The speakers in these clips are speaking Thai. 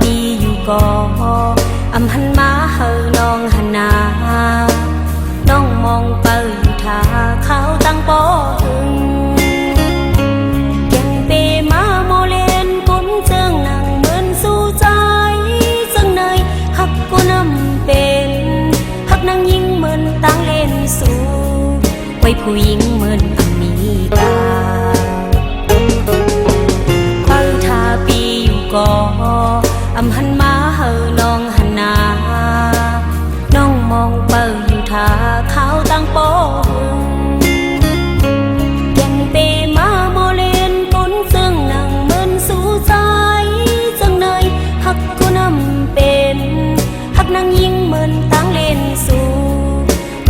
ปีอยู่ก่ออำหันมาเฮาน้องหันาน้องมองเปิดทาเขาตั้งปอถึงยังเปมาโมเลนผมเจิงนังเหมือนสู้ใจจังเนยหักกูนำเป็นหักนางยิงเหมือนตั้งเล่นสู้ไว้ผู้หญิงเหมือน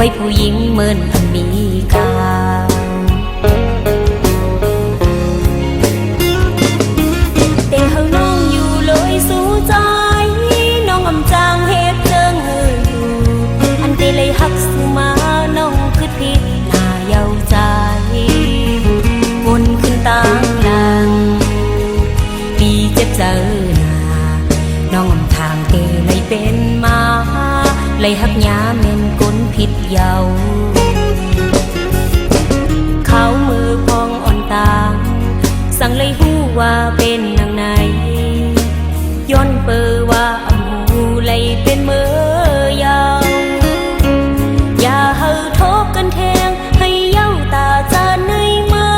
ไว้ผู้หญิงเหมือนอเมีกาแต่เฮาน้องอยู่เลยสู้ใจ น้องอำจางเฮ็ดเจิงเฮออยู่ อันเตเลยหักสู้มา น้องคือผิดหน้าเยาใจวนขึ้นต่างหลังปีเจ็บเจอหนาน้องอำทางเตเลยเป็นมา เลยหักยาเม่นก้น ผิดเยาเขามือพองอ่อนตา สั่งเลยหูว่าเป็นนางไหนย้อนเปอว่าอำหูเลยเป็นเมื่อยาวอย่าเฮาทบกันแทง ให้เย้าตาจานในมา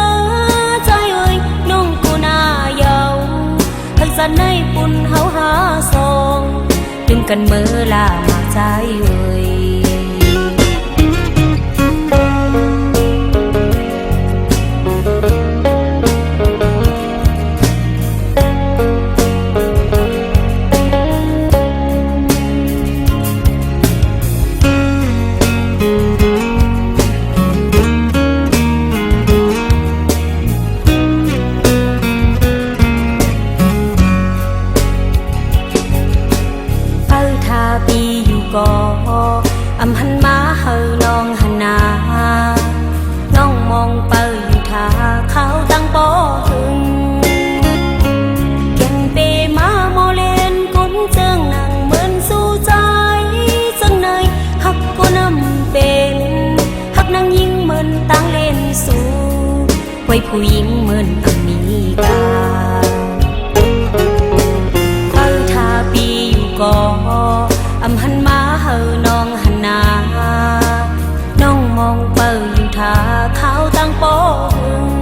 ใจเอ้ยน้องกูหน้าเยาทักษะในปุ่นเฮาหาซองลืมกันเมื่อลา ก่ออำหันมาเฮาน้องหันนา น้องมองเปิดอยู่ทาเขาตั้งปอถึงแก่นเปมาโมเลนก้นเจิงนั่งเหมือนสู้ใจจังเนยหักกูนำเป็นหักนางยิงเหมือนตั้งเล่นสู้ไว้ผู้หญิงเหมือนอมีกา เฮาน้องหันนา น้องมองเปิดอยู่ทาเขาตั้งโปหึง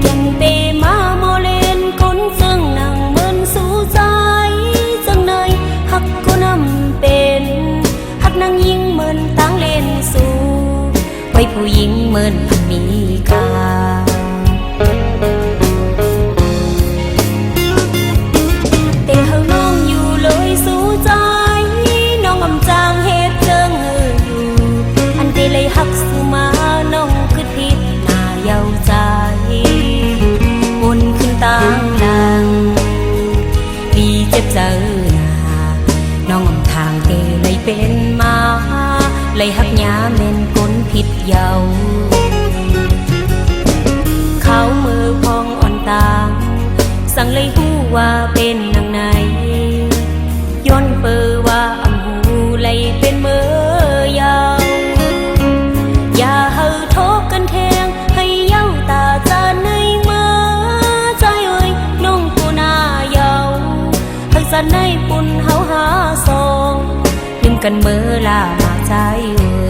แก่นเปมาโมเลนคนซึ่งนังเมืนสู้ใจจังเนยหักกูนำเป็นหักนางยิงเมืนตั้งเล่นสู้ไว้ผู้หญิงเมืนมีกา ว่าเป็นนางไหนย้อนเปอว่าอำหูเลเป็นเมื่อยาวอย่าเฮาทบกันแทงให้เย้าตาจานในมาใจเอ้ยน้องกูหน้าเยาทักษะในปุ่นเฮาหาซองลืมกันเมื่อลามาใจเอ้ย